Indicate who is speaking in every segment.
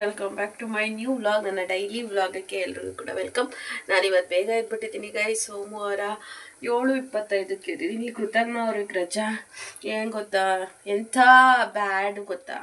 Speaker 1: Welcome back to my new vlog ನನ್ನ daily ವ್ಲಾಗಕ್ಕೆ ಎಲ್ರಿಗೂ ಕೂಡ ವೆಲ್ಕಮ್ ನಾನು ಇವತ್ತು ಬೇಗ ಇದ್ಬಿಟ್ಟಿದ್ದೀನಿ ಗೈ ಸೋಮವಾರ ಏಳು ಇಪ್ಪತ್ತೈದಕ್ಕೆ ಇದ್ದೀನಿ ಕೃತಜ್ಞ ಅವ್ರಿಗೆ ರಜಾ. ಏನು ಗೊತ್ತಾ? ಎಂಥ ಬ್ಯಾಡ್ ಗೊತ್ತಾ?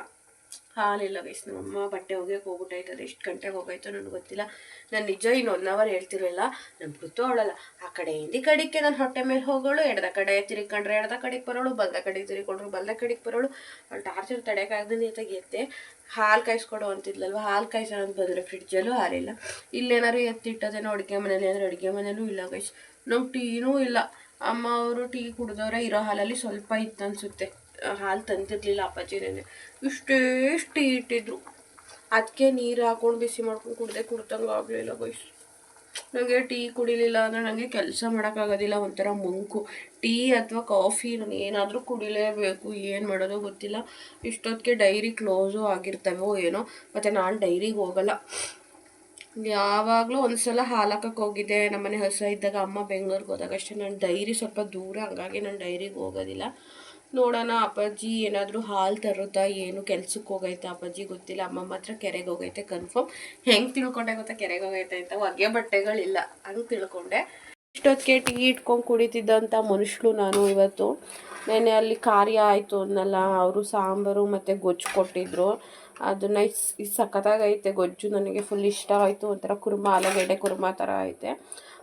Speaker 1: ಹಾಲಿಲ್ಲ ಗೈಸ್ ನಮ್ಮಮ್ಮ ಬಟ್ಟೆ ಒಗೆಯೋಕೆ ಅದು ಎಷ್ಟು ಗಂಟೆಗೆ ಹೋಗೈತೋ ನನಗೆ ಗೊತ್ತಿಲ್ಲ. ನಾನು ನಿಜ ಇನ್ನು ಒನ್ ಅವರ್ ಹೇಳ್ತಿರಲಿಲ್ಲ. ನಮ್ಮ ಗೊತ್ತು ಅವಳಲ್ಲ. ಆ ಕಡೆಯಿಂದ ಈ ಕಡೆಗೆ ನಾನು ಹೊಟ್ಟೆ ಮೇಲೆ ಹೋಗೋಳು, ಎಡದ ಕಡೆ ತಿರ್ಕೊಂಡ್ರೆ ಎಡದ ಕಡೆಗೆ ಬರೋಳು, ಬಲ್ದ ಕಡೆಗೆ ತಿರ್ಕೊಂಡ್ರು ಬಲ್ದ ಕಡೆಗೆ ಬರೋಳು. ಅವಳು ಟಾರ್ಚರ್ ತಡೆಯೋಕ್ಕಾಗ್ದೇ ನೀಟಾಗಿ ಎತ್ತೆ ಹಾಲು ಕಾಯಿಸ್ಕೊಡು ಅಂತಿದ್ಲಲ್ವ? ಹಾಲು ಕಾಯಿಸೋಣ ಅಂತ ಬಂದರೆ ಫ್ರಿಡ್ಜಲ್ಲೂ ಹಾಲಿಲ್ಲ. ಇಲ್ಲೇನಾದ್ರು ಎತ್ತಿಟ್ಟದೇನೋ ಅಡುಗೆ ಮನೇಲಿ ಅಂದರೆ ಅಡುಗೆ ಮನೇಲೂ ಇಲ್ಲ ಗೈಸ್ ನಮ್ಗೆ ಟೀನೂ ಇಲ್ಲ. ಅಮ್ಮ ಅವರು ಟೀ ಕುಡಿದವ್ರೆ ಇರೋ ಹಾಲಲ್ಲಿ ಸ್ವಲ್ಪ ಇತ್ತು ಅನಿಸುತ್ತೆ. ಹಾಲು ತಂದಿರಲಿಲ್ಲ ಅಪ್ಪಾಜಿನೇ ಇಷ್ಟೇ ಟೀ ಇಟ್ಟಿದ್ರು. ಅದಕ್ಕೆ ನೀರು ಹಾಕೊಂಡು ಬಿಸಿ ಮಾಡ್ಕೊಂಡು ಕುಡ್ದೆ ಕುಡ್ದಂಗೆ ಆಗಲಿಲ್ಲ ಗೈಸ್ ನನಗೆ ಟೀ ಕುಡಿಲಿಲ್ಲ ಅಂದರೆ ನನಗೆ ಕೆಲಸ ಮಾಡೋಕ್ಕಾಗೋದಿಲ್ಲ, ಒಂಥರ ಮಂಕು. ಟೀ ಅಥವಾ ಕಾಫಿ ನಾನು ಏನಾದರೂ ಕುಡಿಲೇಬೇಕು, ಏನು ಮಾಡೋದು ಗೊತ್ತಿಲ್ಲ. ಇಷ್ಟೊತ್ತಿಗೆ ಡೈರಿ ಕ್ಲೋಸು ಆಗಿರ್ತವೋ ಏನೋ, ಮತ್ತು ನಾನು ಡೈರಿಗೆ ಹೋಗಲ್ಲ. ಯಾವಾಗಲೂ ಒಂದು ಸಲ ಹಾಲಾಕಕ್ಕೆ ಹೋಗಿದ್ದೆ, ನಮ್ಮನೆ ಹಸ ಇದ್ದಾಗ, ಅಮ್ಮ ಬೆಂಗಳೂರಿಗೆ ಹೋದಾಗ ಅಷ್ಟೇ ನಾನು ಡೈರಿ ಸ್ವಲ್ಪ ದೂರ, ಹಂಗಾಗಿ ನಾನು ಡೈರಿಗೆ ಹೋಗೋದಿಲ್ಲ. ನೋಡೋಣ, ಅಪ್ಪಾಜಿ ಏನಾದರೂ ಹಾಲು ತರುತ್ತಾ, ಏನು ಕೆಲ್ಸಕ್ಕೆ ಹೋಗೈತಾ ಅಪ್ಪಾಜಿ? ಗೊತ್ತಿಲ್ಲ ಅಮ್ಮ ಮಾತ್ರ ಕೆರೆಗೆ ಹೋಗೈತೆ ಕನ್ಫರ್ಮ್ ಹೆಂಗೆ ತಿಳ್ಕೊಂಡೆ ಗೊತ್ತಾ? ಕೆರೆಗೆ ಹೋಗೈತೆ ಅಂತ ಒಗೆ ಬಟ್ಟೆಗಳಿಲ್ಲ. ಹಂಗೆ ತಿಳ್ಕೊಂಡೆ. ಇಷ್ಟೊತ್ತಿಗೆ ಟೀ ಇಟ್ಕೊಂಡು ಕುಡಿತಿದ್ದಂಥ ಮನುಷ್ಯಳು ನಾನು ಇವತ್ತು. ನೆನೆ ಅಲ್ಲಿ ಕಾರ್ಯ ಆಯಿತು ಅನ್ನಲ್ಲ ಅವರು ಸಾಂಬಾರು ಮತ್ತು ಗೊಜ್ಜು ಕೊಟ್ಟಿದ್ರು. ಅದನ್ನು ಸಖತ್ತಾಗೈತೆ ಗೊಜ್ಜು ನನಗೆ ಫುಲ್ ಇಷ್ಟ ಆಯಿತು. ಒಂಥರ ಕುರ್ಮಾ, ಆಲೂಗಡ್ಡೆ ಕುರ್ಮಾ ಥರ ಐತೆ.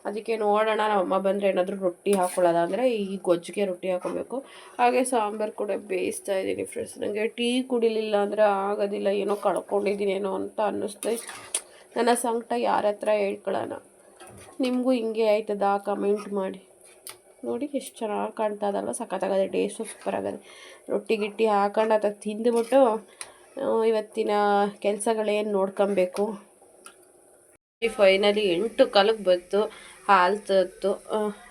Speaker 1: ಅದಕ್ಕೆ ನೋಡೋಣ ನಮ್ಮಮ್ಮ ಬಂದರೆ ಏನಾದರೂ ರೊಟ್ಟಿ ಹಾಕ್ಕೊಳ್ಳೋದ ಅಂದರೆ ಈ ಗೊಜ್ಜಿಗೆ ರೊಟ್ಟಿ ಹಾಕೋಬೇಕು. ಹಾಗೆ ಸಾಂಬಾರು ಕೂಡ ಬೇಯಿಸ್ತಾ ಇದ್ದೀನಿ ಫ್ರೆಂಡ್ಸ್ ನನಗೆ ಟೀ ಕುಡಿಲಿಲ್ಲ ಅಂದರೆ ಆಗೋದಿಲ್ಲ. ಏನೋ ಕಳ್ಕೊಂಡಿದ್ದೀನೇನೋ ಅಂತ ಅನ್ನಿಸ್ತೈತೆ ನನ್ನ ಸಂಕಟ ಯಾರ ಹತ್ರ ಹೇಳ್ಕೊಳ್ಳೋಣ ನಿಮಗೂ ಹಿಂಗೆ ಆಯ್ತದ? ಕಮೆಂಟ್ ಮಾಡಿ. ನೋಡಿ, ಎಷ್ಟು ಚೆನ್ನಾಗಿ ಕಾಣ್ತದಲ್ವ ಸಖತ್ತಾಗದೆ ಟೇಸ್ಟು ಸೂಪರ್ ಆಗದೆ. ರೊಟ್ಟಿ, ಗಿಟ್ಟಿ ಹಾಕೊಂಡು ಅಥವಾ ತಿಂದುಬಿಟ್ಟು ಇವತ್ತಿನ ಕೆಲಸಗಳೇನು ನೋಡ್ಕೊಬೇಕು? ಫೈನಲಿ ಎಂಟು ಕಾಲಕ್ಕೆ ಬಂತು, ಹಾಲು ತತ್ತು.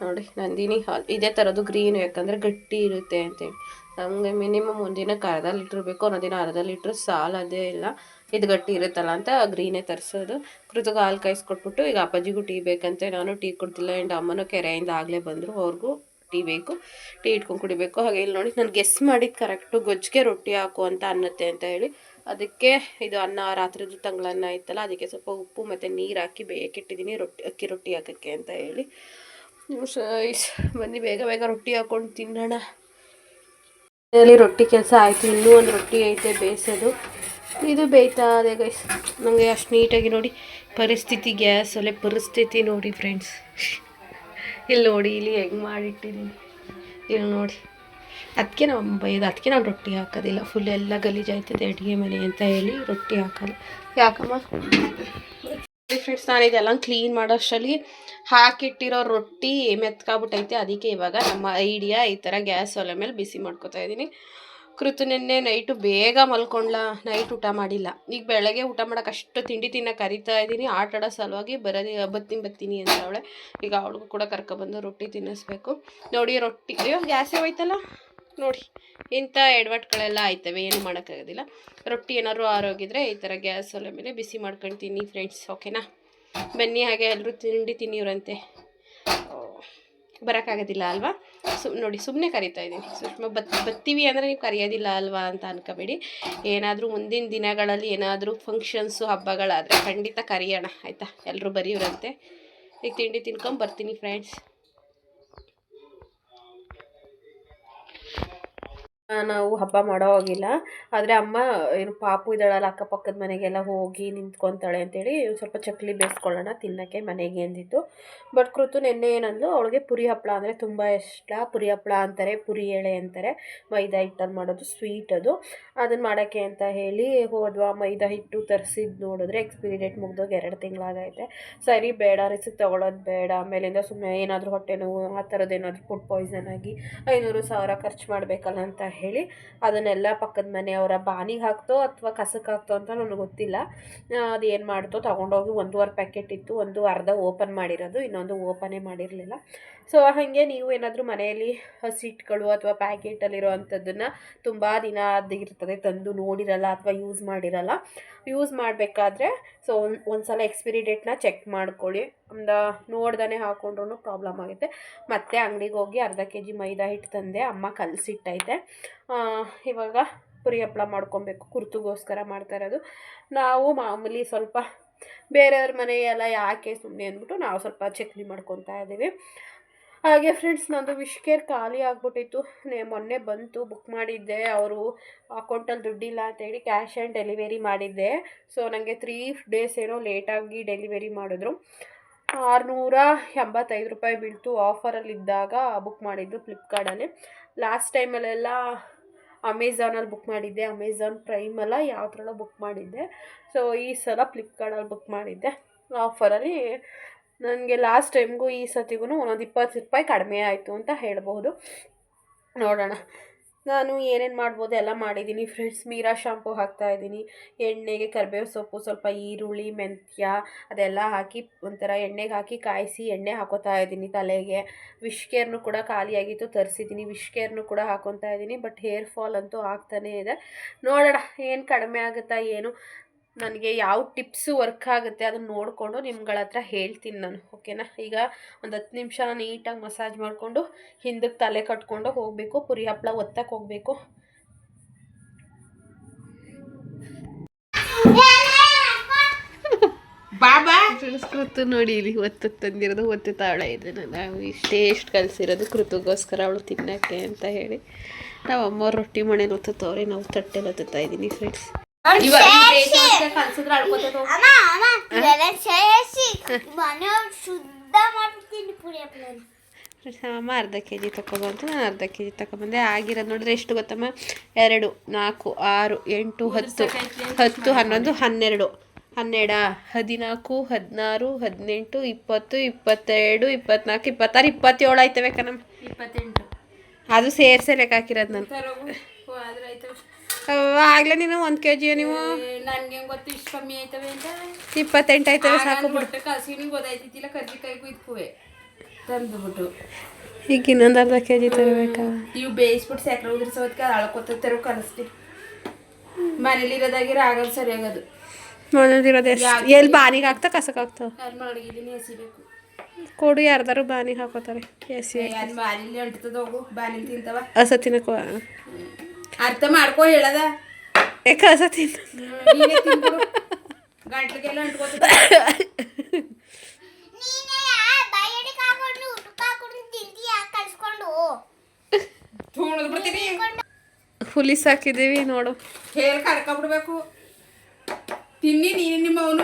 Speaker 1: ನೋಡಿ, ನಂದಿನಿ ಹಾಲು. ಇದೇ ಥರದ್ದು ಗ್ರೀನ್ ಯಾಕಂದರೆ ಗಟ್ಟಿ ಇರುತ್ತೆ ಅಂತೇಳಿ ನಮಗೆ ಮಿನಿಮಮ್ ಒಂದಿನಕ್ಕೆ ಅರ್ಧ ಲೀಟ್ರ್ ಬೇಕು ಒಂದಿನ ಅರ್ಧ ಲೀಟ್ರ್ ಸಾಲದೇ ಇಲ್ಲ. ಇದು ಗಟ್ಟಿ ಇರುತ್ತಲ್ಲ ಅಂತ ಗ್ರೀನೇ ತರಿಸೋದು. ಕೃತಕ ಹಾಲು ಕಾಯಿಸ್ಕೊಟ್ಬಿಟ್ಟು, ಈಗ ಅಪ್ಪಾಜಿಗೂ ಟೀ ಬೇಕಂತೆ, ನಾನು ಟೀ ಕೊಡ್ತಿಲ್ಲ ಆ್ಯಂಡ್ ಅಮ್ಮನೂ ಕೆರೆಯಿಂದ ಆಗಲೇ ಬಂದರು, ಅವ್ರಿಗೂ ಟೀ ಬೇಕು, ಟೀ ಇಟ್ಕೊಂಡು ಕುಡಿಬೇಕು. ಹಾಗೆ ಇಲ್ಲಿ ನೋಡಿ ನಾನು ಗೆಸ್ ಮಾಡಿದ್ದು ಕರೆಕ್ಟು ಗೊಜ್ಜಿಗೆ ರೊಟ್ಟಿ ಹಾಕು ಅಂತ ಅನ್ನತ್ತೆ ಅಂತ ಹೇಳಿ. ಅದಕ್ಕೆ ಇದು ಅನ್ನ ರಾತ್ರಿದು ತಂಗಳನ್ನ ಇತ್ತಲ್ಲ ಅದಕ್ಕೆ ಸ್ವಲ್ಪ ಉಪ್ಪು ಮತ್ತು ನೀರು ಹಾಕಿ ಬೇಯಕ್ಕಿಟ್ಟಿದ್ದೀನಿ ರೊಟ್ಟಿ, ಅಕ್ಕಿ ರೊಟ್ಟಿ ಹಾಕೋಕ್ಕೆ ಅಂತ ಹೇಳಿ. ಬನ್ನಿ ಬೇಗ ಬೇಗ ರೊಟ್ಟಿ ಹಾಕ್ಕೊಂಡು ತಿನ್ನೋಣ. ಮನೆಯಲ್ಲಿ ರೊಟ್ಟಿ ಕೆಲಸ ಆಯಿತು, ಇನ್ನೂ ಒಂದು ರೊಟ್ಟಿ ಐತೆ ಬೇಯಿಸೋದು ಇದು ಬೇಯ್ತಾ ಅದೇ ಗೈಸ್ ನನಗೆ ಅಷ್ಟು ನೀಟಾಗಿ ನೋಡಿ, ಪರಿಸ್ಥಿತಿ ಗ್ಯಾಸ್ ಒಲೆ ಪರಿಸ್ಥಿತಿ ನೋಡಿ ಫ್ರೆಂಡ್ಸ್ ಇಲ್ಲಿ ನೋಡಿ, ಇಲ್ಲಿ ಹೆಂಗೆ ಮಾಡಿಟ್ಟಿದ್ದೀನಿ ಇಲ್ಲಿ ನೋಡಿ. ಅದಕ್ಕೆ ನಾವು ಬೈದು ಅದಕ್ಕೆ ನಾನು ರೊಟ್ಟಿ ಹಾಕೋದಿಲ್ಲ. ಫುಲ್ ಎಲ್ಲ ಗಲೀಜಾಯ್ತದೆ ಅಡುಗೆ ಮನೆ ಅಂತ ಹೇಳಿ ರೊಟ್ಟಿ ಹಾಕಲ್ಲ ಯಾಕಮ್ಮ? ಫ್ರೆಂಡ್ಸ್ ನಾನು ಇದೆಲ್ಲ ಕ್ಲೀನ್ ಮಾಡೋಷ್ಟರಲ್ಲಿ ಹಾಕಿಟ್ಟಿರೋ ರೊಟ್ಟಿ ಮೆತ್ಕಾಬಿಟ್ಟೈತೆ ಅದಕ್ಕೆ ಇವಾಗ ನಮ್ಮ ಐಡಿಯಾ ಈ ಥರ ಗ್ಯಾಸ್ ಒಲೆ ಮೇಲೆ ಬಿಸಿ ಮಾಡ್ಕೋತಾ ಇದ್ದೀನಿ ಕೃತು ನಿನ್ನೆ ನೈಟು ಬೇಗ ಮಲ್ಕೊಂಡ್ಲ? ನೈಟ್ ಊಟ ಮಾಡಿಲ್ಲ. ಈಗ ಬೆಳಗ್ಗೆ ಊಟ ಮಾಡೋಕೆ ಅಷ್ಟು ತಿಂಡಿ ತಿನ್ನ ಕರಿತಾ ಇದ್ದೀನಿ. ಆಟ ಆಡೋ ಸಲುವಾಗಿ ಬರೋದಿ, ಬತ್ತೀನಿ ಬತ್ತೀನಿ ಅಂತ ಅವಳೆ. ಈಗ ಅವಳಿಗೂ ಕೂಡ ಕರ್ಕೊಬಂದು ರೊಟ್ಟಿ ತಿನ್ನಿಸ್ಬೇಕು. ನೋಡಿ ರೊಟ್ಟಿ. ಅಯ್ಯೋ, ಗ್ಯಾಸೇ ಹೋಯ್ತಲ್ಲ? ನೋಡಿ, ಇಂಥ ಎಡವಟ್ಗಳೆಲ್ಲ ಆಯ್ತವೆ. ಏನು ಮಾಡೋಕ್ಕಾಗೋದಿಲ್ಲ. ರೊಟ್ಟಿ ಏನಾದ್ರು ಆರೋಗಿದ್ರೆ ಈ ಥರ ಗ್ಯಾಸ್ ಒಲೆ ಮೇಲೆ ಬಿಸಿ ಮಾಡ್ಕೊಂತೀನಿ ಫ್ರೆಂಡ್ಸ್ ಓಕೆನಾ ಬನ್ನಿ ಹಾಗೆ ಎಲ್ಲರೂ ತಿಂಡಿ ತಿನ್ನಿವ್ರಂತೆ. ಬರೋಕ್ಕಾಗೋದಿಲ್ಲ ಅಲ್ವಾ? ಸು, ನೋಡಿ ಸುಮ್ಮನೆ ಕರಿತಾ ಇದ್ದೀನಿ. ಸುಷ್ಮಾ, ಬತ್, ಬತ್ತೀವಿ ಅಂದರೆ ನೀವು ಕರೆಯೋದಿಲ್ಲ ಅಲ್ವಾ ಅಂತ ಅನ್ಕೋಬೇಡಿ. ಏನಾದರೂ ಮುಂದಿನ ದಿನಗಳಲ್ಲಿ ಏನಾದರೂ ಫಂಕ್ಷನ್ಸು ಹಬ್ಬಗಳಾದರೆ ಖಂಡಿತ ಕರೆಯೋಣ, ಆಯಿತಾ? ಎಲ್ಲರೂ ಬರೆಯೋರಂತೆ. ಈಗ ತಿಂಡಿ ತಿನ್ಕೊಂಡು ಬರ್ತೀನಿ ಫ್ರೆಂಡ್ಸ್ ನಾವು ಹಬ್ಬ ಮಾಡೋ ಹೋಗಿಲ್ಲ. ಆದರೆ ಅಮ್ಮ, ಏನು ಪಾಪು ಇದ್ದಾಳಲ್ಲ ಅಕ್ಕಪಕ್ಕದ ಮನೆಗೆಲ್ಲ ಹೋಗಿ ನಿಂತ್ಕೊತಾಳೆ ಅಂತೇಳಿ ಸ್ವಲ್ಪ ಚಕ್ಲಿ ಬೇಯಿಸ್ಕೊಳ್ಳೋಣ, ತಿನ್ನೋಕ್ಕೆ ಮನೆಗೆ ಅಂದಿತ್ತು ಬಟ್ ಕೃತು ನಿನ್ನೆ ಏನಂದ್ಲು, ಅವಳಿಗೆ ಪುರಿ ಹಪ್ಪಳ ಅಂದರೆ ತುಂಬ ಇಷ್ಟ. ಪುರಿ ಹಪ್ಪಳ ಅಂತಾರೆ, ಪುರಿ ಎಳೆ ಅಂತಾರೆ. ಮೈದಾ ಹಿಟ್ಟಲ್ಲಿ ಮಾಡೋದು ಸ್ವೀಟ್ ಅದು. ಅದನ್ನು ಮಾಡೋಕ್ಕೆ ಅಂತ ಹೇಳಿ ಹೋದ್ವಾ, ಮೈದಾ ಹಿಟ್ಟು ತರಿಸಿದ್ದು ನೋಡಿದ್ರೆ ಎಕ್ಸ್ಪೈರಿ ಡೇಟ್ ಮುಗ್ದೋಗಿ ಎರಡು ತಿಂಗಳಾಗೈತೆ. ಸರಿ, ಬೇಡ ರಿಸಿಕ್ ತೊಗೊಳೋದು ಬೇಡ. ಆಮೇಲಿಂದ ಸುಮ್ಮನೆ ಏನಾದರೂ ಹೊಟ್ಟೆ ನೋವು, ಆ ಥರದ್ದು ಏನಾದರೂ ಫುಡ್ ಪಾಯ್ಸನ್ ಆಗಿ ಐನೂರು ಸಾವಿರ ಖರ್ಚು ಮಾಡಬೇಕಲ್ಲ ಅಂತ ಹೇಳಿ ಅದನ್ನೆಲ್ಲ ಪಕ್ಕದ ಮನೆಯವರ ಬಾನಿಗೆ ಹಾಕ್ತೋ ಅಥವಾ ಕಸಕ್ಕೆ ಹಾಕ್ತೋ ಅಂತ ನನಗೆ ಗೊತ್ತಿಲ್ಲ. ಅದು ಏನು ಮಾಡ್ತೋ ತೊಗೊಂಡೋಗಿ ಒಂದೂವರೆ ಪ್ಯಾಕೆಟ್ ಇತ್ತು, ಒಂದು ಅರ್ಧ ಓಪನ್ ಮಾಡಿರೋದು, ಇನ್ನೊಂದು ಓಪನೇ ಮಾಡಿರಲಿಲ್ಲ. ಸೊ ಹಾಗೆ ನೀವು ಏನಾದರೂ ಮನೆಯಲ್ಲಿ ಹಸಿಟ್ಟುಗಳು ಅಥವಾ ಪ್ಯಾಕೆಟಲ್ಲಿರೋ ಅಂಥದ್ದನ್ನು ತುಂಬ ದಿನ ಅದು ಇರ್ತದೆ. ತಂದು ನೋಡಿರಲ್ಲ ಅಥವಾ ಯೂಸ್ ಮಾಡಿರಲ್ಲ. ಯೂಸ್ ಮಾಡಬೇಕಾದ್ರೆ ಸೊ ಒಂದು ಒಂದು ಸಲ ಎಕ್ಸ್ಪಿರಿ ಡೇಟ್ನ ಚೆಕ್ ಮಾಡ್ಕೊಳ್ಳಿ. ಒಂದು ನೋಡ್ದೇ ಹಾಕೊಂಡ್ರೂ ಪ್ರಾಬ್ಲಮ್ ಆಗುತ್ತೆ. ಮತ್ತು ಅಂಗಡಿಗೆ ಹೋಗಿ ಅರ್ಧ ಕೆ ಜಿ ಮೈದಾ ಹಿಟ್ಟು ತಂದೆ ಅಮ್ಮ ಕಲಸಿಟ್ಟೈತೆ. ಇವಾಗ ಪುರಿ ಹಪ್ಪಳ ಮಾಡ್ಕೊಬೇಕು. ಕುರ್ತುಗೋಸ್ಕರ ಮಾಡ್ತಾ ಇರೋದು. ನಾವು ಮಾಮೂಲಿ ಸ್ವಲ್ಪ ಬೇರೆಯವ್ರ ಮನೆಯೆಲ್ಲ ಯಾಕೆ ಸುಮ್ಮನೆ ಅಂದ್ಬಿಟ್ಟು ನಾವು ಸ್ವಲ್ಪ ಚಟ್ನಿ ಮಾಡ್ಕೊತಾ ಇದ್ದೀವಿ. ಹಾಗೆ ಫ್ರೆಂಡ್ಸ್ ನಂದು ವಿಶ್ ಕೇರ್ ಖಾಲಿ ಆಗಿಬಿಟ್ಟಿತ್ತು. ಮೊನ್ನೆ ಬಂತು ಬುಕ್ ಮಾಡಿದ್ದೆ. ಅವರು ಅಕೌಂಟಲ್ಲಿ ದುಡ್ಡಿಲ್ಲ ಅಂತೇಳಿ ಕ್ಯಾಶ್ ಆ್ಯಂಡ್ ಡೆಲಿವರಿ ಮಾಡಿದ್ದೆ. ಸೊ ನನಗೆ ತ್ರೀ ಡೇಸ್ ಏನೋ ಲೇಟಾಗಿ ಡೆಲಿವರಿ ಮಾಡಿದ್ರು. ಆರುನೂರ ಎಂಬತ್ತೈದು ರೂಪಾಯಿ ಬೀಳ್ತು ಆಫರಲ್ಲಿದ್ದಾಗ ಬುಕ್ ಮಾಡಿದ್ದು ಫ್ಲಿಪ್ಕಾರ್ಟಲ್ಲಿ ಲಾಸ್ಟ್ ಟೈಮಲ್ಲೆಲ್ಲ ಅಮೆಝಾನಲ್ಲಿ ಬುಕ್ ಮಾಡಿದ್ದೆ. ಅಮೆಝಾನ್ ಪ್ರೈಮಲ್ಲ ಯಾವುದ್ರಲ್ಲ ಬುಕ್ ಮಾಡಿದ್ದೆ. ಸೊ ಈ ಸಲ ಫ್ಲಿಪ್ಕಾರ್ಟಲ್ಲಿ ಬುಕ್ ಮಾಡಿದ್ದೆ. ಆಫರಲ್ಲಿ ನನಗೆ ಲಾಸ್ಟ್ ಟೈಮ್ಗೂ ಈ ಸತಿಗೂ ಒಂದೊಂದು ಇಪ್ಪತ್ತು ರೂಪಾಯಿ ಕಡಿಮೆ ಆಯಿತು ಅಂತ ಹೇಳ್ಬೋದು ನೋಡೋಣ. ನಾನು ಏನೇನು ಮಾಡ್ಬೋದು ಎಲ್ಲ ಮಾಡಿದ್ದೀನಿ ಫ್ರೆಂಡ್ಸ್ ಮೀರಾ ಶಾಂಪು ಹಾಕ್ತಾಯಿದ್ದೀನಿ ಎಣ್ಣೆಗೆ ಕರಿಬೇವು ಸೊಪ್ಪು, ಸ್ವಲ್ಪ ಈರುಳ್ಳಿ, ಮೆಂತ್ಯ ಅದೆಲ್ಲ ಹಾಕಿ ಒಂಥರ ಎಣ್ಣೆಗೆ ಹಾಕಿ ಕಾಯಿಸಿ ಎಣ್ಣೆ ಹಾಕೋತಾ ಇದ್ದೀನಿ ತಲೆಗೆ. ವಿಶ್ಕೇರ್ನು ಕೂಡ ಖಾಲಿಯಾಗಿತ್ತು ತರಿಸಿದ್ದೀನಿ ವಿಶ್ಕೇರ್ನು ಕೂಡ ಹಾಕೊತಾ ಇದ್ದೀನಿ ಬಟ್ ಹೇರ್ ಫಾಲ್ ಅಂತೂ ಆಗ್ತಾನೇ ಇದೆ. ನೋಡೋಣ ಏನು ಕಡಿಮೆ ಆಗುತ್ತಾ ಏನು. ನನಗೆ ಯಾವ ಟಿಪ್ಸು ವರ್ಕ್ ಆಗುತ್ತೆ ಅದನ್ನು ನೋಡಿಕೊಂಡು ನಿಮ್ಗಳ ಹತ್ರ ಹೇಳ್ತೀನಿ ನಾನು ಓಕೆನಾ? ಈಗ ಒಂದು ಹತ್ತು ನಿಮಿಷ ನೀಟಾಗಿ ಮಸಾಜ್ ಮಾಡಿಕೊಂಡು ಹಿಂದಕ್ಕೆ ತಲೆ ಕಟ್ಕೊಂಡು ಹೋಗಬೇಕು ಪುರಿ ಹಪ್ಪಳ ಒತ್ತಕ್ಕೆ ಹೋಗಬೇಕು.
Speaker 2: ಬಾಬಾ!
Speaker 1: ಕೃತು ನೋಡಿ ಇಲ್ಲಿ ಒತ್ತು ತಂದಿರೋದು ಒತ್ತು ತಾಳ ಇದೆ. ನಾವು ಇಷ್ಟೇ ಎಷ್ಟು ಕಲಿಸಿರೋದು ಕೃತುಗೋಸ್ಕರ ಅವಳು ತಿನ್ನಕ್ಕೆ ಅಂತ ಹೇಳಿ. ನಾವು ಅಮ್ಮ ರೊಟ್ಟಿ ಮನೇಲಿ ಒತ್ತುತ್ತವ್ರೆ ನಾವು ತಟ್ಟೆಲ್ಲ ಒತ್ತುತ್ತಾ ಇದ್ದೀನಿ ಫ್ರೆಂಡ್ಸ್
Speaker 3: ಅಮ್ಮ
Speaker 1: ಅರ್ಧ ಕೆ ಜಿ ತೊಗೊಬಂತು ನಾನು ಅರ್ಧ ಕೆ ಜಿ ತಗೊಬಂದೆ ಆಗಿರೋದು ನೋಡಿದ್ರೆ ಎಷ್ಟು ಗೊತ್ತಮ್ಮ? ಎರಡು ನಾಲ್ಕು ಆರು ಎಂಟು ಹತ್ತು. ಹತ್ತು ಹನ್ನೊಂದು ಹನ್ನೆರಡು. ಹನ್ನೆರಡ? ಹದಿನಾಲ್ಕು ಹದಿನಾರು ಹದಿನೆಂಟು ಇಪ್ಪತ್ತು ಇಪ್ಪತ್ತೆರಡು ಇಪ್ಪತ್ನಾಲ್ಕು ಇಪ್ಪತ್ತಾರು ಇಪ್ಪತ್ತೇಳು ಆಯ್ತವೆ ಕಣಮ್ಮ.
Speaker 2: ಇಪ್ಪತ್ತೆಂಟು.
Speaker 1: ಅದು ಸೇರ್ಸೇ ಲೆಕ್ಕ ಹಾಕಿರೋದು ನಾನು. ಆಗಲೇ ನೀನು ಒಂದು ಕೆ ಜಿ ನೀವು?
Speaker 2: ನನ್ಗೆ ಗೊತ್ತು ಇಷ್ಟು ಕಮ್ಮಿ ಆಯ್ತವೆ ಅಂತ?
Speaker 1: ಇಪ್ಪತ್ತೆಂಟು ಆಯ್ತವೆ ಸಾಕು ಬಿಟ್ಟು
Speaker 2: ಕಸಿನ ಕಲ್ಸಿನಿ ಗೊತ್ತಾಯ್ತಿದ್ದಿಲ್ಲ ಕರ್ಜಿಕಾಯಿಗೂ ಇದಕ್ಕೂ ತಂದುಬಿಟ್ಟು.
Speaker 1: ಈಗ ಇನ್ನೊಂದು ಅರ್ಧ ಕೆ ಜಿ ತರಬೇಕಾ
Speaker 2: ನೀವು ಬೇಯಿಸ್ಬಿಟ್ಟು ಸಕ್ಕರೆ ಉದುರಿಸೋದಕ್ಕೆ ಅದು ಅಳ್ಕೊತ ತೆರವು ಕಲಿಸ್ತಿ ಮನೇಲಿ ಇರೋದಾಗಿರ ಆಗಲ್ಲ ಸರಿಯಾಗದು
Speaker 1: ಎಷ್ಟು ಎಲ್ಲಿ ಬಾನಿಗೆ ಹಾಕ್ತಾ ಕಸಕ್ಕೆ ಹಾಕ್ತಾವ
Speaker 2: ಯಾರು ಮಡಗಿದ್ದೀನಿ ಎಸಿಬೇಕು.
Speaker 1: ಕೊಡು ಯಾರ್ದಾರು ಬಾನಿಗೆ ಹಾಕೋತಾರೆ. ಎಸಿ
Speaker 2: ಬಾಲಿಲಿ ಅಂಟ್ತದ ಹೋಗು ಬಾನಿಲಿ ತಿಂತವ.
Speaker 1: ಹಸ ತಿನ್ನಕೋ
Speaker 2: ಅರ್ಥ ಮಾಡ್ಕೊ ಹೇಳದ. ತಿನ್ಬಿಡು. ಗಂಟ್ಲಿಗೆಲ್ಲ ಬಿಡ್ತೀನಿ.
Speaker 1: ಹುಲಿಸ್ ಹಾಕಿದ್ದೀವಿ ನೋಡು.
Speaker 2: ಹೇರ್ ಕರ್ಕೊಂಡ್ಬಿಡ್ಬೇಕು ತಿನ್ನಿ ನೀನು ನಿಮ್ಮ ಅವನು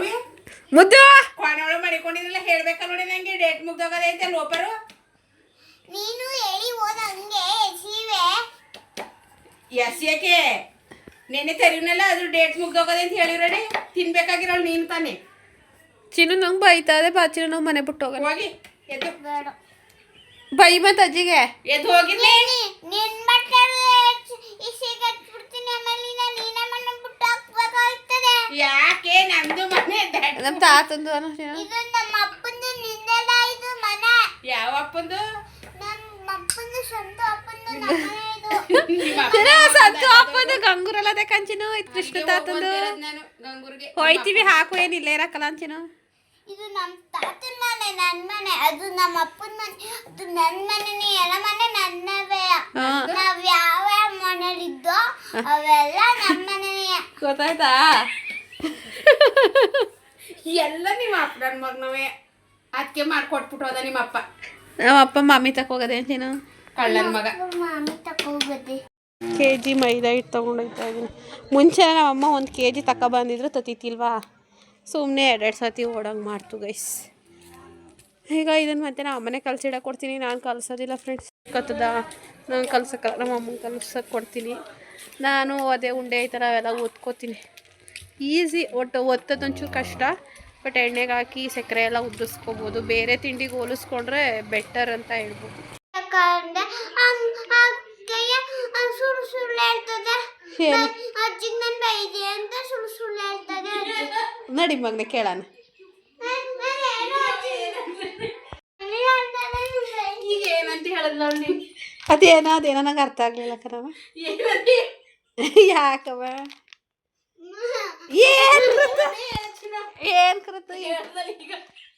Speaker 1: ಮುದ್ದು!
Speaker 2: ಕೊನೆಯೊಳ ಮಡಿಕೊಂಡಿದ್ರಲ್ಲ ಹೇಳ್ಬೇಕ ನೋಡಿ ನಂಗೆ. ಡೇಟ್ ಮುಗ್ದೋಗದೈತೆ ಐತೆ ಲೋಪರು.
Speaker 3: ನೀನು ಹೇಳಿ ಹೋದ ಹಂಗೆ.
Speaker 2: ಎಸ್ ಯಾಕೆ ನೆನ್ನೆ ತೆರಿವ್ನಲ್ಲ ಅದ್ರ ಡೇಟ್ ಮುಗ್ದೋಗದೆ ಅಂತ ಹೇಳಿರಡಿ? ತಿನ್ಬೇಕಾಗಿರೋಳು ನೀನು ತಾನೆ.
Speaker 1: ಚಿನ್ನು ನಂಗೆ ಬೈತಾ ಇದೆ ಬಾ ಚಿನ್ನು ನಾವು ಮನೆ ಬಿಟ್ಟು ಹೋಗೋಣ.
Speaker 2: ಹೋಗಿ ಎದ್ದು.
Speaker 3: ಬೇಡ.
Speaker 1: ಬೈ ಮತ್ತೆ ಅಜ್ಜಿಗೆ.
Speaker 2: ಎದ್ದು ಹೋಗಿರ್ಲಿ
Speaker 3: ನಿನ್ ಬಟ್ಟೆ ಇಸಿಗಟ್ಬಿಡ್ತೀನಿ ಆಮೇಲೆ ನೀನು ನೀನೇ ಮನೆ ಬಿಟ್ಟು ಹಾಕ್ಬೇಕಾಗ್ತದೆ
Speaker 2: ಯಾಕೆ? ನಮ್ದು ಮನೆ ದಡ್-
Speaker 1: ನಮ್ಮ ತಾತಂದು ಅನ್ನೋ
Speaker 3: ಇದು ನಮ್ಮ ಅಪ್ಪಂದು ನಿಂದೆಲ್ಲ ಇದು ಮನೆ.
Speaker 2: ಯಾವ ಅಪ್ಪಂದು
Speaker 3: ನಮ್ಮ ಅಪ್ಪಂದು ಸ್ವಂತ ಅಪ್ಪಂದು
Speaker 2: ನಿಮ್ಮ
Speaker 1: ಸತ್ತು ಅಪ್ಪಂದು ಗಂಗೂರಲ್ಲದೆ ಕಂಚಿನು ಇದು ಕೃಷ್ಣ ತಾತಂದು.
Speaker 2: ನಾನು ಗಂಗೂರ್ಗೆ.
Speaker 1: ಹೋಯ್ತೀವಿ ಹಾಕು ಏನು ಇಲ್ಲೇ ಇರಕ್ಕಲ್ಲ ಅಂಚಿನು.
Speaker 3: ಇದು ನಮ್ಮ ತಾತನ ಮನೆ ನನ್ನ ಮನೆ. ಅದು ನಮ್ಮ ಅಪ್ಪನ ಮನೆ. ಅದು ನನ್ನ ಮನೆನೇ ಎಲ್ಲ ಮನೆ ನನ್ನವೇ. ನಾವ್ ಯಾವ ಯಾವ ಮನೇಲಿದ್ದೋ ಅವೆಲ್ಲ ನಮ್ಮ ಮನೆನೇ.
Speaker 1: ಗೊತ್ತಾಯ್ತಾ?
Speaker 2: ಎಲ್ಲ ನಿಮ್ಮ ಅಪ್ಪ ನನ್ನ ಮಗನವೇ. ಅದಕ್ಕೆ ಮಾಡ್ಕೊಟ್ಬಿಟ್ಟು ಹೋದ ನಿಮ್ಮ ಅಪ್ಪ.
Speaker 1: ನಮ್ಮ ಅಪ್ಪ ಮಮ್ಮಿ ತಕ ಹೋಗದೆ
Speaker 2: ಕಳ್ಳನ ಮಗ.
Speaker 1: ಕೆ ಜಿ ಮೈದಾ ಹಿಟ್ಟು ತೊಗೊಂಡೋಗ್ತಾ ಇದ್ದೀನಿ. ಮುಂಚೆ ನಮ್ಮಮ್ಮ ಒಂದು ಕೆ ಜಿ ತಕ ಬಂದಿದ್ರು ತತ್ತಿತಿಲ್ವಾ ಸುಮ್ಮನೆ ಎರಡೆರಡು ಸತಿ ಓಡಂಗೆ ಮಾಡ್ತು ಗೈಸ್ ಈಗ ಇದನ್ನು ಮತ್ತೆ ನಮ್ಮ ಅಮ್ಮನೇ ಕಲ್ಸಿಡಕ್ಕೆ ಕೊಡ್ತೀನಿ. ನಾನು ಕಲಿಸೋದಿಲ್ಲ ಫ್ರೆಂಡ್ಸ್ ಕತ್ತದ. ನಾನು ಕಲ್ಸಕ್ಕೆ ನಮ್ಮ ಅಮ್ಮನ ಕಲ್ಸಕ್ಕೆ ಕೊಡ್ತೀನಿ. ನಾನು ಅದೇ ಉಂಡೆ ಈ ಥರ ಅವೆಲ್ಲ ಓದ್ಕೋತೀನಿ ಈಸಿ ಒಟ್ಟು ಒತ್ತದೊಂಚೂರು ಕಷ್ಟ. ಬಟ್ ಎಣ್ಣೆಗೆ ಹಾಕಿ, ಸಕ್ಕರೆ ಎಲ್ಲ ಉದ್ದಿಸ್ಕೋಬೋದು. ಬೇರೆ ತಿಂಡಿಗೆ ಹೋಲಿಸ್ಕೊಂಡ್ರೆ ಬೆಟರ್ ಅಂತ ಹೇಳ್ಬೋದು.
Speaker 3: ಯಾಕಂದ್ರೆ ಅಕ್ಕಯ್ಯ ಸುಳ್ಳು ಸುಳ್ಳು ಹೇಳ್ತದೆ. ಅಜ್ಜಿಗೆ ನಾನು ಬೈದೆ ಅಂತ ಸುಳ್ಳು ಸುಳ್ಳು ಹೇಳ್ತದೆ ಅಜ್ಜಿ.
Speaker 1: ನಡಿ ಮಗನೆ ಕೇಳೋಣ.
Speaker 2: ಈಗ ಏನಂತ ಹೇಳದ್ಲ
Speaker 1: ಅದೇನೋ ಅದೇನೋ ನಂಗೆ ಅರ್ಥ ಆಗಲಿಲ್ಲ ಕಣವ ಯಾಕವ ಏನ್ ಕೃತ? ಏನ್ ಕೃತ?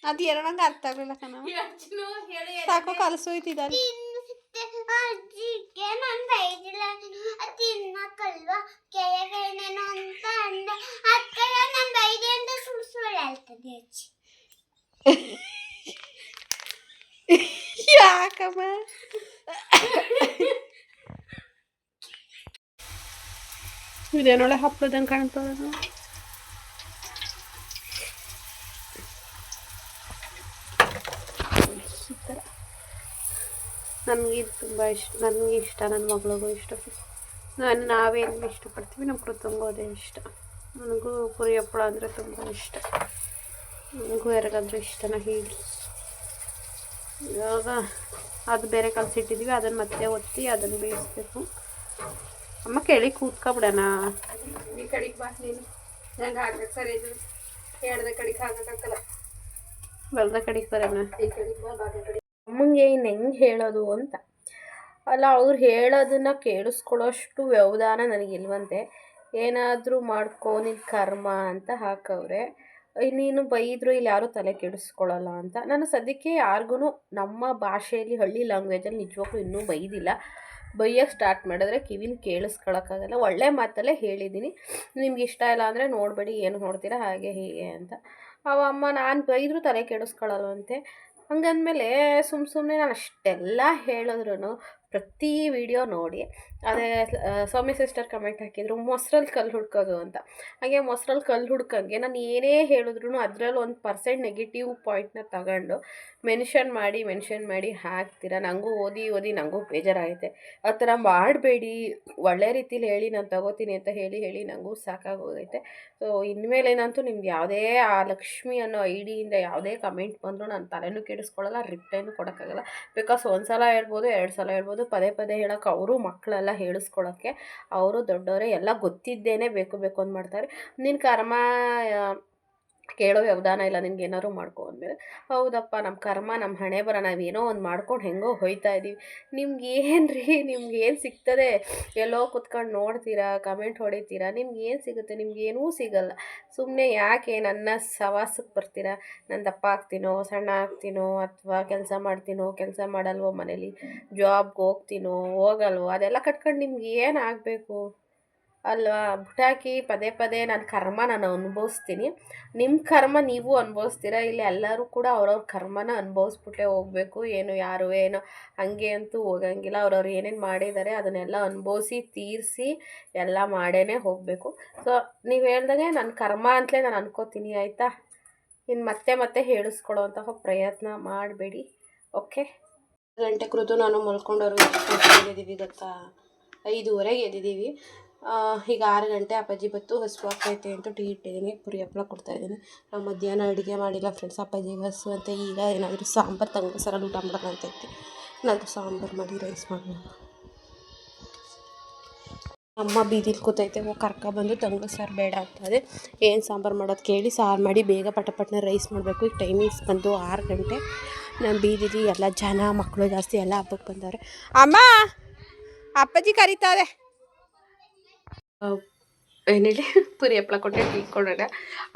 Speaker 1: ಅದೇನೋ ನಂಗೆ ಅರ್ಥ ಆಗಲಿಲ್ಲ ಕಣವ ಸಾಕೋ ಕಲಸೋಯ್ತಿದ್ದಾರೆ
Speaker 3: ಅತ್ತೆ ಅಜ್ಜಿಗೆ ನಾನು ಬೈದಿಲ್ಲ ಅದು ತಿನ್ನಕ್ಕಲ್ವಾ ಕೆಳಗೇನೇನೋ ಅಂತ ಅಂದೆ ಅದಕ್ಕೆಲ್ಲ ನಾನು ಬೈದೆ ಅಂತ ಸುಳ್ಳು ಸುಳ್ಳು ಹೇಳ್ತದೆ ಅಜ್ಜಿ
Speaker 1: ಇದೇನೊಳ್ಳೆ ಹಪ್ಪಳದಂಗೆ ಕಾಣ್ತದ ಈ ಥರ ನನಗೆ ಇದು ತುಂಬ ಇಷ್ಟ ನನಗೆ ಇಷ್ಟ ನನ್ನ ಮಗಳಿಗೂ ಇಷ್ಟ. ನಾನು, ನಾವೇನು ಇಷ್ಟಪಡ್ತೀವಿ ನಮ್ಮ ಕೃತಂಗೂ ಇಷ್ಟ. ನನಗೂ ಪುರಿ ಹಪ್ಪಳ ಅಂದರೆ ತುಂಬ ಇಷ್ಟ. ನನಗೂ ಯಾರಿಗಾದ್ರೂ ಇಷ್ಟನ ಹೇಳಿ. ಇವಾಗ ಅದು ಬೇರೆ ಕಲಸಿಟ್ಟಿದ್ದೀವಿ ಅದನ್ನು ಮತ್ತೆ ಒತ್ತಿ ಅದನ್ನು ಬೇಯಿಸ್ಬೇಕು. ಅಮ್ಮ ಕೇಳಿ ಕೂತ್ಕೊಬಿಡೋಣ.
Speaker 2: ಈ ಕಡೆಗೆ ಬಾ ನೀನು. ಹೆಂಗೆ ಹಾಕಕ್ಕೆ ಸರಿ ಇದು. ಹೇಳ್ದ ಕಡೆಗೆ ಹಾಕಕ್ಕಾಗಲ್ಲ
Speaker 1: ಬಲ್ದ ಕಡೆಗೆ ಬರೋಣ.
Speaker 2: ಈ ಕಡೆಗೆ ಬಾ ಬಾಗ ಕಡೆ
Speaker 1: ಅಮ್ಮಂಗೆ ಇನ್ನು ಹೆಂಗೆ ಹೇಳೋದು ಅಂತ. ಅಲ್ಲ ಅವ್ರು ಹೇಳೋದನ್ನ ಕೇಳಿಸ್ಕೊಳ್ಳೋಷ್ಟು ವ್ಯವಧಾನ ನನಗಿಲ್ವಂತೆ. ಏನಾದರೂ ಮಾಡ್ಕೊ ನಿನ್ನ ಕರ್ಮ ಅಂತ ಹಾಕವ್ರೆ. ನೀನು ಬೈದ್ರು ಇಲ್ಲಿ ಯಾರೂ ತಲೆ ಕೆಡಿಸ್ಕೊಳ್ಳಲ್ಲ ಅಂತ. ನಾನು ಸದ್ಯಕ್ಕೆ ಯಾರಿಗೂ ನಮ್ಮ ಭಾಷೆಯಲ್ಲಿ, ಹಳ್ಳಿ ಲ್ಯಾಂಗ್ವೇಜಲ್ಲಿ ನಿಜವಾಗ್ಲೂ ಇನ್ನೂ ಬೈದಿಲ್ಲ. ಬೈಯೋಕ್ಕೆ ಸ್ಟಾರ್ಟ್ ಮಾಡಿದ್ರೆ ಕಿವಿನ ಕೇಳಿಸ್ಕೊಳಕ್ಕಾಗಲ್ಲ. ಒಳ್ಳೆ ಮಾತಲ್ಲೇ ಹೇಳಿದ್ದೀನಿ. ನಿಮ್ಗೆ ಇಷ್ಟ ಇಲ್ಲ ಅಂದರೆ ನೋಡಬೇಡಿ, ಏನು ನೋಡ್ತೀರಾ, ಹಾಗೆ, ಹೀಗೆ ಅಂತ. ಅವ ಅಮ್ಮ, ನಾನು ಬೈದರೂ ತಲೆ ಕೆಡಿಸ್ಕೊಳ್ಳಲ್ವಂತೆ ಹಂಗಂದಮೇಲೆ ಸುಮ್ಮ ಸುಮ್ಮನೆ ನಾನು ಅಷ್ಟೆಲ್ಲ ಹೇಳಿದ್ರು ಪ್ರತಿ ವಿಡಿಯೋ ನೋಡಿ. ಅದೇ ಸ್ವಾಮಿ ಸಿಸ್ಟರ್ ಕಮೆಂಟ್ ಹಾಕಿದ್ರು, ಮೊಸರಲ್ಲಿ ಕಲ್ಲು ಹುಡ್ಕೋದು ಅಂತ. ಹಾಗೆ ಮೊಸರಲ್ಲಿ ಕಲ್ಲು ಹುಡ್ಕಂಗೆ ನಾನು ಏನೇ ಹೇಳಿದ್ರು ಅದರಲ್ಲಿ ಒಂದು ಪರ್ಸೆಂಟ್ ನೆಗೆಟಿವ್ ಪಾಯಿಂಟ್ನ ತಗೊಂಡು ಮೆನ್ಷನ್ ಮಾಡಿ ಮೆನ್ಷನ್ ಮಾಡಿ ಹಾಕ್ತೀರ. ನನಗೂ ಓದಿ ಓದಿ ನನಗೂ ಬೇಜಾರಾಗುತ್ತೆ ಆ ಥರ ಮಾಡಬೇಡಿ. ಒಳ್ಳೆ ರೀತಿಲಿ ಹೇಳಿ ನಾನು ತಗೋತೀನಿ ಅಂತ ಹೇಳಿ ಹೇಳಿ ನನಗೂ ಸಾಕಾಗೋಗೈತೆ. ಸೊ ಇನ್ಮೇಲೇನಂತೂ ನಿಮ್ಗೆ ಯಾವುದೇ ಆ ಲಕ್ಷ್ಮಿ ಅನ್ನೋ ಐ ಡಿಯಿಂದ ಯಾವುದೇ ಕಮೆಂಟ್ ಬಂದರೂ ನಾನು ತಲೆನೂ ಕೆಡಿಸ್ಕೊಳ್ಳಲ್ಲ ರಿಪ್ಲೈನೂ ಕೊಡೋಕ್ಕಾಗಲ್ಲ. ಬಿಕಾಸ್ ಒಂದು ಸಲ ಹೇಳ್ಬೋದು ಎರಡು ಸಲ ಹೇಳ್ಬೋದು, ಪದೇ ಪದೇ ಹೇಳೋಕೆ ಅವರು ಮಕ್ಕಳೆಲ್ಲ ಹೇಳಿಸ್ಕೊಳಕ್ಕೆ ಅವರು ದೊಡ್ಡವರೇ ಎಲ್ಲ ಗೊತ್ತಿದ್ದೇನೆ, ಬೇಕು ಬೇಕು ಅಂತ ಮಾಡ್ತಾರೆ ನಿನ್ನ ಕರ್ಮ ಕೇಳೋ ವ್ಯವಧಾನ ಇಲ್ಲ, ನಿನ್ಗೆ ಏನಾದ್ರು ಮಾಡ್ಕೊ ಅಂದಮೇಲೆ, ಹೌದಪ್ಪ ನಮ್ಮ ಕರ್ಮ ನಮ್ಮ ಹಣೆ ಬರ, ನಾವೇನೋ ಒಂದು ಮಾಡ್ಕೊಂಡು ಹೆಂಗೋ ಹೋಯ್ತಾ ಇದ್ದೀವಿ ನಿಮ್ಗೆ ಏನು ರೀ, ನಿಮ್ಗೆ ಏನು ಸಿಗ್ತದೆ? ಎಲ್ಲೋ ಕುತ್ಕೊಂಡು ನೋಡ್ತೀರಾ ಕಮೆಂಟ್ ಹೊಡಿತೀರಾ, ನಿಮ್ಗೆ ಏನು ಸಿಗುತ್ತೆ? ನಿಮ್ಗೆ ಏನೂ ಸಿಗಲ್ಲ. ಸುಮ್ಮನೆ ಯಾಕೆ ನನ್ನ ಸವಾಸಕ್ಕೆ ಬರ್ತೀರಾ? ನಾನು ದಪ್ಪ ಆಗ್ತೀನೋ, ಸಣ್ಣ ಆಗ್ತೀನೋ, ಅಥವಾ ಕೆಲಸ ಮಾಡ್ತೀನೋ, ಕೆಲಸ ಮಾಡಲ್ವೋ ಮನೇಲಿ? ಜಾಬ್ಗೆ ಹೋಗ್ತೀನೋ, ಹೋಗಲ್ವೋ, ಅದೆಲ್ಲ ಕಟ್ಕೊಂಡು ನಿಮ್ಗೆ ಏನು ಆಗಬೇಕು? ಅಲ್ವಾ? ಬುಟಾಕಿ ಪದೇ ಪದೇ ನನ್ನ ಕರ್ಮ ನಾನು ಅನುಭವಿಸ್ತೀನಿ. ನಿಮ್ಮ ಕರ್ಮ ನೀವು ಅನುಭವಿಸ್ತೀರಾ? ಇಲ್ಲಿ ಎಲ್ಲರೂ ಕೂಡ ಅವ್ರವ್ರ ಕರ್ಮನ ಅನುಭವಿಸ್ಬಿಟ್ಟೆ ಹೋಗಬೇಕು. ಏನು, ಯಾರು, ಏನು, ಹಂಗೆ ಅಂತೂ ಹೋಗಂಗಿಲ್ಲ. ಅವ್ರವ್ರು ಏನೇನು ಮಾಡಿದ್ದಾರೆ ಅದನ್ನೆಲ್ಲ ಅನುಭವಿಸಿ, ತೀರಿಸಿ ಎಲ್ಲ ಮಾಡೇ ಹೋಗಬೇಕು. ಸೊ ನೀವು ಹೇಳ್ದಂಗೆ ನನ್ನ ಕರ್ಮ ಅಂತಲೇ ನಾನು ಅನ್ಕೋತೀನಿ, ಆಯಿತಾ? ಇನ್ನು ಮತ್ತೆ ಮತ್ತೆ ಹೇಳಿಸ್ಕೊಳ್ಳೋವಂತಹ ಪ್ರಯತ್ನ ಮಾಡಬೇಡಿ. ಓಕೆ? ಗಂಟೆ ಕುರಿತು ನಾನು ಮಲ್ಕೊಂಡವ್ರಿಗೆ ಎದ್ದಿದ್ದೀವಿ ಗೊತ್ತಾ? ಐದುವರೆಗೆ ಎದ್ದಿದ್ದೀವಿ. ಈಗ ಆರು ಗಂಟೆ ಅಪ್ಪಾಜಿ ಬತ್ತು ಹಸು ಆಗ್ತೈತೆ ಅಂತ ಟೀ ಇಟ್ಟಿದ್ದೀನಿ, ಪುರಿ ಹಪ್ಪಳ ಕೊಡ್ತಾಯಿದ್ದೀನಿ ನಾವು ಮಧ್ಯಾಹ್ನ ಅಡುಗೆ ಮಾಡಿಲ್ಲ ಫ್ರೆಂಡ್ಸ್ ಅಪ್ಪಾಜಿಗೆ ಹಸು ಅಂತ ಈಗ ಏನಾದರೂ ಸಾಂಬಾರು ತಂಗ ಸರಲ್ಲಿ ಊಟ ಮಾಡೋಣ ಇತ್ತು ಏನಾದರೂ ಸಾಂಬಾರು ಮಾಡಿ ರೈಸ್ ಮಾಡೋಣ ಅಮ್ಮ ಬೀದಿಲಿ ಕೂತೈತೆ ಹೋಗಿ ಕರ್ಕೊಬಂದು ತಂಗ ಸಾರು ಬೇಡ ಅಂತದೆ ಏನು ಸಾಂಬಾರು ಮಾಡೋದು ಕೇಳಿ ಸಾರು ಮಾಡಿ ಬೇಗ ಪಟ ಪಟ್ನೆ ರೈಸ್ ಮಾಡಬೇಕು. ಈಗ ಟೈಮಿಂಗ್ಸ್ ಬಂದು ಆರು ಗಂಟೆ. ನಮ್ಮ ಬೀದಿಲಿ ಎಲ್ಲ ಜನ ಮಕ್ಕಳು ಜಾಸ್ತಿ ಎಲ್ಲ ಹಬ್ಬಕ್ಕೆ ಬಂದವ್ರೆ. ಅಮ್ಮ, ಅಪ್ಪಾಜಿ ಕರೀತಾರೆ. ಏನು ಹೇಳಿ ಪುರಿ ಹಪ್ಪಳ ಕೊಟ್ಟೆ, ಟೀ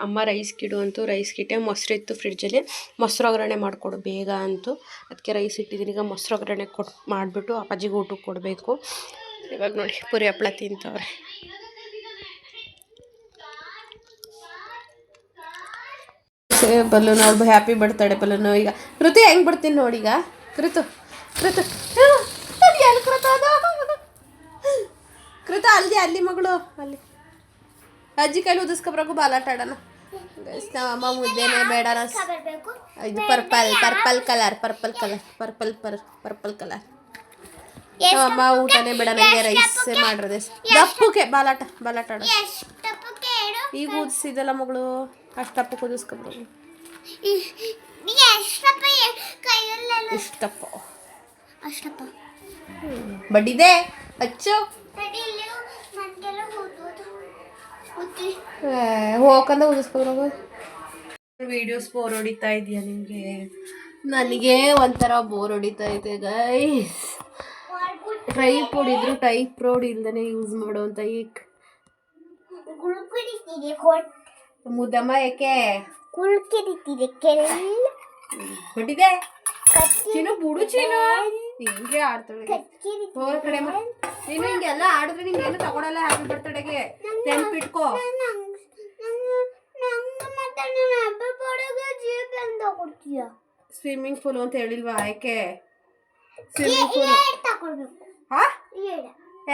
Speaker 1: ಅಮ್ಮ ರೈಸ್ ಕಿಡು ಅಂತೂ ರೈಸ್ ಕಿಟ್ಟೆ ಮೊಸರು ಇತ್ತು ಫ್ರಿಡ್ಜಲ್ಲಿ ಮೊಸರು ಒಗ್ಗರಣೆ ಮಾಡಿಕೊಡು, ಬೇಗ ಅಂತೂ. ಅದಕ್ಕೆ ರೈಸ್ ಇಟ್ಟಿದ್ದೀನಿ, ಈಗ ಮೊಸರು ಒಗ್ಗರಣೆ ಕೊಟ್ಟು ಮಾಡಿಬಿಟ್ಟು ಅಪ್ಪಾಜಿಗೆ ಊಟಕ್ಕೆ ಕೊಡಬೇಕು. ಇವಾಗ ನೋಡಿ, ಪುರಿ ಹಪ್ಪಳ ತಿಂತವ್ರೆ. ಬಲೂನ್ ಅವ್ಳು ಹ್ಯಾಪಿ ಬಿಡ್ತಾಳೆ ಬಲೂನು ಈಗ ಋತು ಹೆಂಗೆ ಬಿಡ್ತೀನಿ ನೋಡಿ ಈಗ. ಋತು ಕೃತು ಎಲ್ಲಿ ಕೃತ ಅದು ಕೃತ ಅಲ್ಲಿ ಅಲ್ಲಿ ಮಗಳು. ಅಲ್ಲಿ. ಅಜ್ಜಿ ಕೈಲಿ ಉದಿಸ್ಕೊಬ್ರಾಗು ಬಾಲಾಟ ಆಡೋಣ Guys, ನಮ್ಮ ಅಮ್ಮ ಮುದ್ದೆನೇ ಬೇಡ ರಸ್
Speaker 3: ಬರಬೇಕು
Speaker 1: ಇದು purple purple colour purple colour purple per purple colour ಅಮ್ಮ ಊಟನೇ ಬೇಡ ನನಗೆ ರೈಸ್ ಮಾಡಿರೋದೆ ದಪ್ಪಕ್ಕೆ ಬಾಲಾಟ ಬಾಲಾಟ ಆಡೋದು
Speaker 3: ಎಷ್ಟಪ್ಪ ಕೇಳು
Speaker 1: ಈಗ ಉದಿಸಿದಲ್ಲ ಮಗಳು ಅಷ್ಟಪ್ಪ ಕುದಿಸ್ಕೊಬ್ರು
Speaker 3: ಎಷ್ಟಪ್ಪ ಕೈಯಲ್ಲೆಲ್ಲ
Speaker 1: ಇಷ್ಟಪ್ಪ.
Speaker 3: ಅಷ್ಟಪ್ಪ
Speaker 1: ಬಡ್ಡಿದೆ ಹಚ್ಚು
Speaker 3: ತಡಿ ಇಲ್ಲಿ ಮಂಟೆಲ್ಲ ಹೋಗೋದು
Speaker 1: ಉದಿಸ್ಕೊಬ್ರು ವಿಡಿಯೋಸ್ ಬೋರ್ ಹೊಡಿತಾ ಇದೆಯಾ ನಿಮಗೆ ನನಗೆ ಒಂಥರ ಬೋರ್ ಹೊಡಿತಾ ಇದೆ ಗೈಸ್ ಟೈಪ್ ಹೊಡಿದ್ರು ಟೈಪ್ ರೋಡ್ ಇಲ್ದೇ ಯೂಸ್
Speaker 3: ಕುಳ್ಕಿಡಿತೀರಿ ಕೊಟ್
Speaker 1: ಮುದ್ದಮ್ಮ ಏಕೆ?
Speaker 3: ಕುಳ್ಕಿರಿತಿದೆ ಕೆಲ್ಲ
Speaker 1: ಹೊಡಿದೆ. ಚಿನ್ನು ಬುಡು ಚಿನ್ನು
Speaker 2: ಹಿಂಗೆ ಆಡ್ತಾಳೆ ಹೋರ್ ಕಡೆ ನೀನು. ಹಿಂಗೆಲ್ಲ ಆಡಿದ್ರೆ ನಿಂಗೇನು ತಗೊಳಲ್ಲ ಹ್ಯಾಪಿ ಬರ್ತ್ಡೇಗೆ ನೆನ್ಪಿಟ್ಕೋ
Speaker 3: ನಂಗೆ
Speaker 2: ಸ್ವಿಮ್ಮಿಂಗ್ ಪೂಲ್ ಅಂತ ಹೇಳಿಲ್ವಾ ಆಯ್ಕೆ? ಸ್ವಿಮ್ಮಿಂಗ್ ಪೂಲ್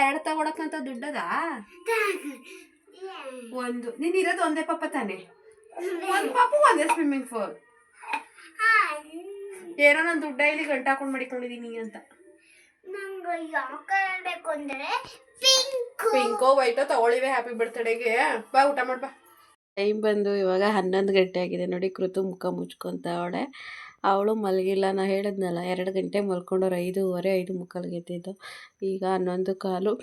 Speaker 2: ಎರಡು ತಗೊಳಕ್ಕಂತ ದುಡ್ಡದಾ? ಒಂದು. ನೀನ್ ಇರೋದು ಒಂದೇ ಪಾಪ ತಾನೆ. ಒಂದ್. ಪಾಪು ಒಂದೇ ಸ್ವಿಮ್ಮಿಂಗ್ ಪೂಲ್ ಏನೋ ನಾನು ದುಡ್ಡ ಇಲ್ಲಿ ಗಂಟ ಹಾಕೊಂಡ್ ಮಾಡಿಕೊಂಡಿದೀನಿ ಅಂತ.
Speaker 3: ನಂಗೆ ಯಾವ ಕಲರ್ ಬೇಕು ಅಂದ್ರೆ ಪಿಂಕ್.
Speaker 2: ಪಿಂಕೋ ವೈಟೋ ತಗೊಳ್ಳಿವೆ ಹ್ಯಾಪಿ ಬರ್ತ್ಡೇಗೆ ಬಾ ಊಟ ಮಾಡ್ ಬಾ.
Speaker 1: ಟೈಮ್ ಬಂದು ಇವಾಗ ಹನ್ನೊಂದು ಗಂಟೆ ಆಗಿದೆ. ನೋಡಿ ಕೃತು ಮುಖ ಮುಚ್ಕೊಂತ ಅವಳೆ. ಅವಳು ಮಲಗಿಲ್ಲ. ನಾ ಹೇಳಿದ್ನಲ್ಲ ಎರಡು ಗಂಟೆ ಮಲ್ಕೊಂಡವ್ರು ಐದೂವರೆ ಐದು ಮುಕ್ಕಾಲ್ಗೆ ಗೆದ್ದಿದ್ದು. ಈಗ ಹನ್ನೊಂದು ಕಾಲು.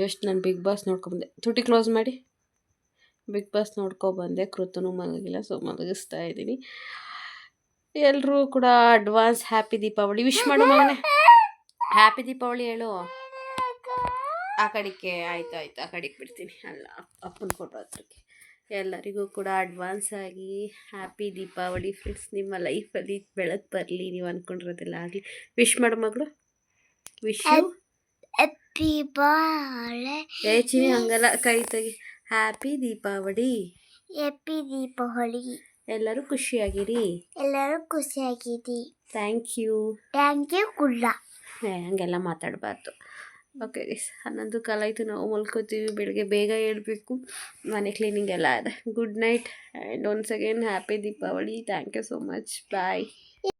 Speaker 1: ಜಸ್ಟ್ ನಾನು ಬಿಗ್ ಬಾಸ್ ನೋಡ್ಕೊಂಬಂದೆ ತುಟಿ ಕ್ಲೋಸ್ ಮಾಡಿ. ಬಿಗ್ ಬಾಸ್ ನೋಡ್ಕೊಬಂದೆ ಕೃತನೂ ಮಲಗಿಲ್ಲ ಸೊ ಮಲಗಿಸ್ತಾ ಇದ್ದೀನಿ. ಎಲ್ಲರೂ ಕೂಡ ಅಡ್ವಾನ್ಸ್ ಹ್ಯಾಪಿ ದೀಪಾವಳಿ ವಿಶ್ ಮಾಡು ಮಗನೇ ಹ್ಯಾಪಿ ದೀಪಾವಳಿ ಹೇಳು. ಆ ಕಡೆಗೆ ಆಯ್ತು ಆಯ್ತು. ಆ ಕಡೆಗೆ ಬಿಡ್ತೀನಿ. ಅಲ್ಲ ಅಪ್ಪನ ಫೋಟೋ ಹತ್ರಕ್ಕೆ. ಎಲ್ಲರಿಗೂ ಕೂಡ ಅಡ್ವಾನ್ಸ್ ಆಗಿ ಹ್ಯಾಪಿ ದೀಪಾವಳಿ ಫ್ರೆಂಡ್ಸ್ ನಿಮ್ಮ ಲೈಫಲ್ಲಿ ಬೆಳಕು ಬರಲಿ ನೀವು ಅಂದ್ಕೊಂಡಿರೋದೆಲ್ಲ ಆಗಲಿ. ವಿಶ್ ಮಾಡು ಮಗಳು. ವಿಶ್ ಏ ಚಿನಿ ಹಂಗಲ್ಲ. ಕೈ ತೆಗಿ. ಹ್ಯಾಪಿ ದೀಪಾವಳಿ.
Speaker 3: ಹ್ಯಾಪಿ ದೀಪಾವಳಿ.
Speaker 1: ಎಲ್ಲರೂ ಖುಷಿಯಾಗಿರಿ.
Speaker 3: ಎಲ್ಲರೂ ಖುಷಿಯಾಗಿರಿ.
Speaker 1: ಥ್ಯಾಂಕ್ ಯು
Speaker 3: ಥ್ಯಾಂಕ್ ಯು
Speaker 1: ಏ ಹಂಗೆಲ್ಲ ಮಾತಾಡಬಾರ್ದು. ಓಕೆ ಗೈಸ್ ಹನ್ನೊಂದು ಕಾಲ ಆಯಿತು ನಾವು ಮಲ್ಕೋತೀವಿ ಬೆಳಗ್ಗೆ ಬೇಗ ಹೇಳಬೇಕು ಮನೆ ಕ್ಲೀನಿಂಗ್ ಎಲ್ಲ ಇದೆ good night and once again happy Deepavali thank you so much bye